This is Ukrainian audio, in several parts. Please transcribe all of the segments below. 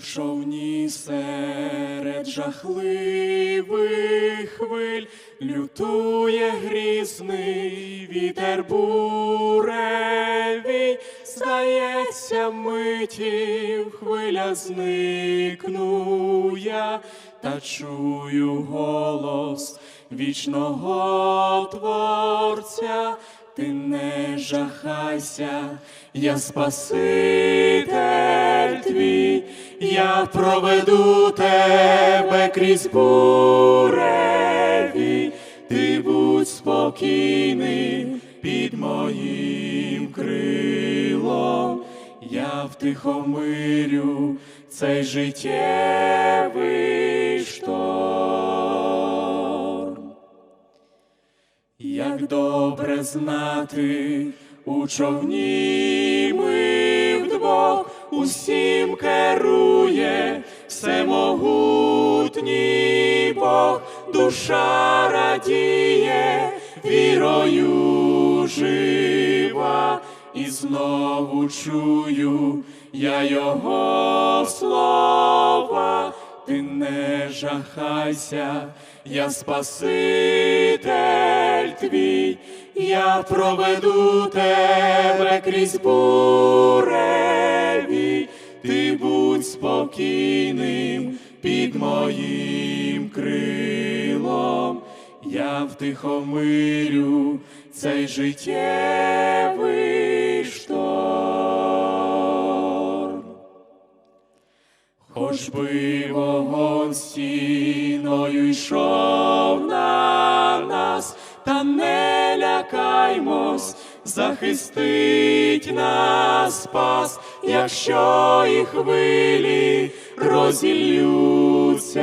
У човні серед жахливих хвиль лютує грізний вітер буревій, здається, митів хвиля зникну я, та чую голос вічного творця. Ти не жахайся, я Спаситель твій, я проведу тебе крізь буреві, ти будь спокійний під моїм крилом, я втихомирю цей життєвий шторм. Як добре знати, у човні ми вдвох усім керує всемогутній Бог, душа радіє, вірою жива, і знову чую я його слова. Ти не жахайся, я Спаситель твій, я проведу тебе крізь будь спокійним під моїм крилом, я втихомирю цей життєвий шторм. Хоч би вогонь стіною йшов на нас, та не лякаймось, захистить нас спас, якщо і хвилі розіллються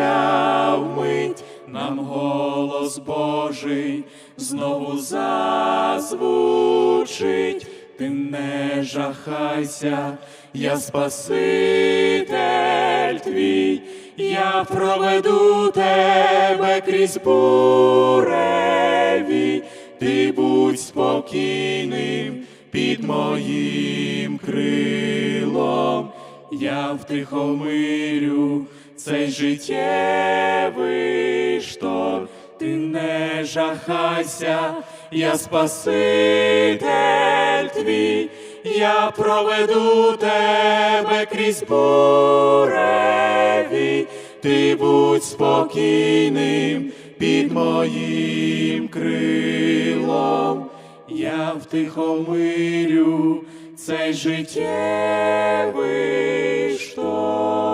вмить, нам голос Божий знову зазвучить. Ти не жахайся, я Спаситель твій, я проведу тебе крізь буреві, ти будь спокійним під моїм крилом, я втихомирю цей життєвий шторм. Ти не жахайся, я Спаситель твій, я проведу тебе крізь буреві, ти будь спокійним під моїм крилом, я втихомирю цей життєвий шторм.